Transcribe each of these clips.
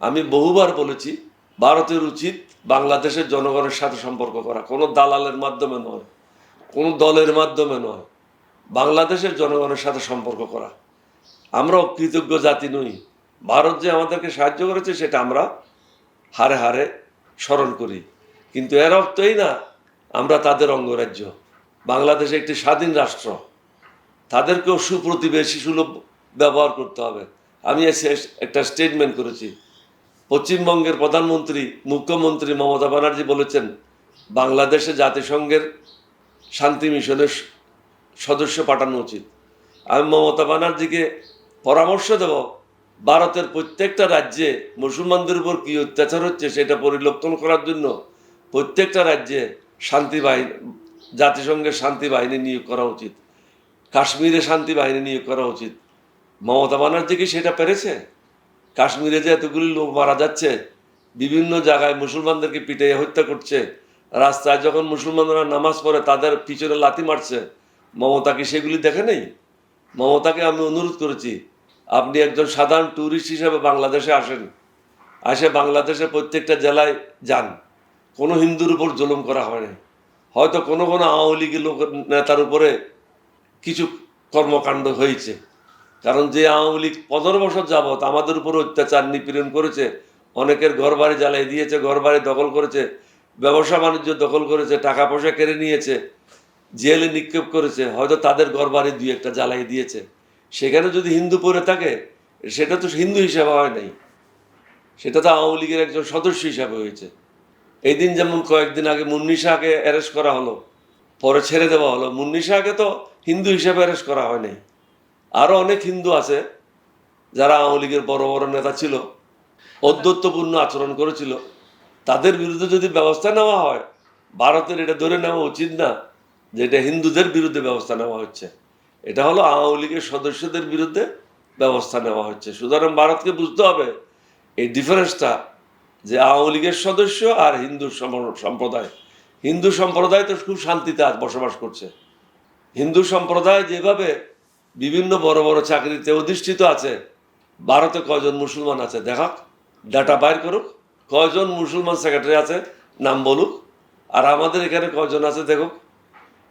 আমি বহুবার বলেছি, ভারতের উচিত বাংলাদেশের জনগণের সাথে সম্পর্ক করা। কোনো দালালের মাধ্যমে নয়, কোনো দলের মাধ্যমে নয়, বাংলাদেশের জনগণের সাথে সম্পর্ক করা। আমরা কৃতজ্ঞ জাতি নই। ভারত যে আমাদেরকে সাহায্য করেছে, সেটা আমরা হারে হারে স্মরণ করি। কিন্তু এর অর্থই না, আমরা তাদের অঙ্গরাজ্য। বাংলাদেশ একটি স্বাধীন রাষ্ট্র। তাদেরকেও সুপ্রতিবেশী সুলভ ব্যবহার করতে হবে। আমি এসে একটা স্টেটমেন্ট করেছি। পশ্চিমবঙ্গের প্রধানমন্ত্রী মুখ্যমন্ত্রী মমতা ব্যানার্জি বলেছেন, বাংলাদেশে জাতিসংঘের শান্তি মিশনের সদস্য পাঠানো উচিত। আমি মমতা ব্যানার্জিকে পরামর্শ দেব, ভারতের প্রত্যেকটা রাজ্যে মুসলমানদের উপর কী অত্যাচার হচ্ছে সেটা পরিলক্ষণ করার জন্য প্রত্যেকটা রাজ্যে শান্তি বাহিনী, জাতিসংঘের শান্তি বাহিনী নিয়োগ করা উচিত। কাশ্মীরে শান্তি বাহিনী নিয়োগ করা উচিত। মমতা ব্যানার্জি কি সেটা পেরেছে? কাশ্মীরে যে এতগুলি লোক মারা যাচ্ছে, বিভিন্ন জায়গায় মুসলমানদেরকে পিটিয়ে হত্যা করছে, রাস্তায় যখন মুসলমানরা নামাজ পড়ে তাদের পিছনে লাথি মারছে, মমতা কি সেগুলি দেখে নেই? মমতাকে আমি অনুরোধ করেছি, আপনি একজন সাধারণ ট্যুরিস্ট হিসেবে বাংলাদেশে আসেন আসে বাংলাদেশের প্রত্যেকটা জেলায় যান, কোনো হিন্দুর উপর জুলুম করা হয় না হয়তো কোনো কোনো আওয়ামী লীগের লোক নেতার উপরে কিছু কর্মকাণ্ড হয়েছে। কারণ যে আওয়ামী লীগ পনেরো বছর যাবৎ আমাদের উপর অত্যাচার নিপীড়ন করেছে, অনেকের ঘর বাড়ি জ্বালিয়ে দিয়েছে ঘর বাড়ি দখল করেছে, ব্যবসা বাণিজ্য দখল করেছে, টাকা পয়সা কেড়ে নিয়েছে, জেলে নিক্ষেপ করেছে, হয়তো তাদের ঘর বাড়ি দুই একটা জ্বালাই দিয়েছে। সেখানে যদি হিন্দু পড়ে থাকে, সেটা তো হিন্দু হিসাবে হয় নাই। সেটা তো আওয়ামী লীগের একজন সদস্য হিসাবে হয়েছে। এই দিন যেমন কয়েকদিন আগে মুন্নি শাহকে অ্যারেস্ট করা হলো, পরে ছেড়ে দেওয়া হলো। মুন্নি শাহকে তো হিন্দু হিসাবে অ্যারেস্ট করা হয় নাই। আরও অনেক হিন্দু আছে যারা আওয়ামী লীগের বড় বড় নেতা ছিল অধ্যত্বপূর্ণ আচরণ করেছিল। তাদের বিরুদ্ধে যদি ব্যবস্থা নেওয়া হয়, ভারতের এটা ধরে নেওয়া উচিত না যে এটা হিন্দুদের বিরুদ্ধে ব্যবস্থা নেওয়া হচ্ছে। এটা হলো আওয়ামী লীগের সদস্যদের বিরুদ্ধে ব্যবস্থা নেওয়া হচ্ছে। সুতরাং ভারতকে বুঝতে হবে এই ডিফারেন্সটা যে আওয়ামী লীগের সদস্য আর হিন্দু সম- সম্প্রদায়। হিন্দু সম্প্রদায় তো খুব শান্তিতে বসবাস করছে। হিন্দু সম্প্রদায় যেভাবে বিভিন্ন বড় বড় চাকরিতে অধিষ্ঠিত আছে। ভারতে কয়জন মুসলমান আছে দেখাক। ডাটা বাইর করুক। কয়জন মুসলমান সেক্রেটারি আছে নাম বলুক। আর আমাদের এখানে কয়জন আছে দেখুক।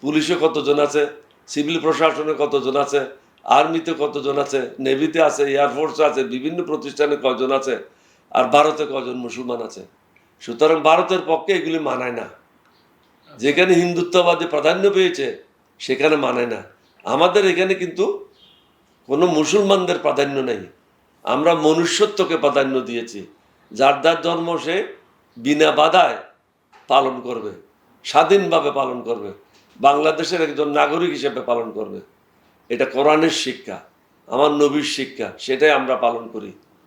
পুলিশে কতজন আছে? সিভিল প্রশাসনে কতজন আছে? আর্মিতে কতজন আছে? নেভিতে আছে এয়ারফোর্সে আছে, বিভিন্ন প্রতিষ্ঠানে কয়জন আছে? আর ভারতে কয়জন মুসলমান আছে? সুতরাং ভারতের পক্ষে এগুলি মানায় না। যেখানে হিন্দুত্ববাদী প্রাধান্য পেয়েছে, সেখানে মানায় না। আমাদের এখানে কিন্তু কোনো মুসলমানদের প্রাধান্য নেই। আমরা মনুষ্যত্বকে প্রাধান্য দিয়েছি। যার যার ধর্ম সে বিনা বাধায় পালন করবে, স্বাধীনভাবে পালন করবে, বাংলাদেশের একজন নাগরিক হিসেবে পালন করবে। এটা কোরআনের শিক্ষা, আমার নবীর শিক্ষা, সেটাই আমরা পালন করি।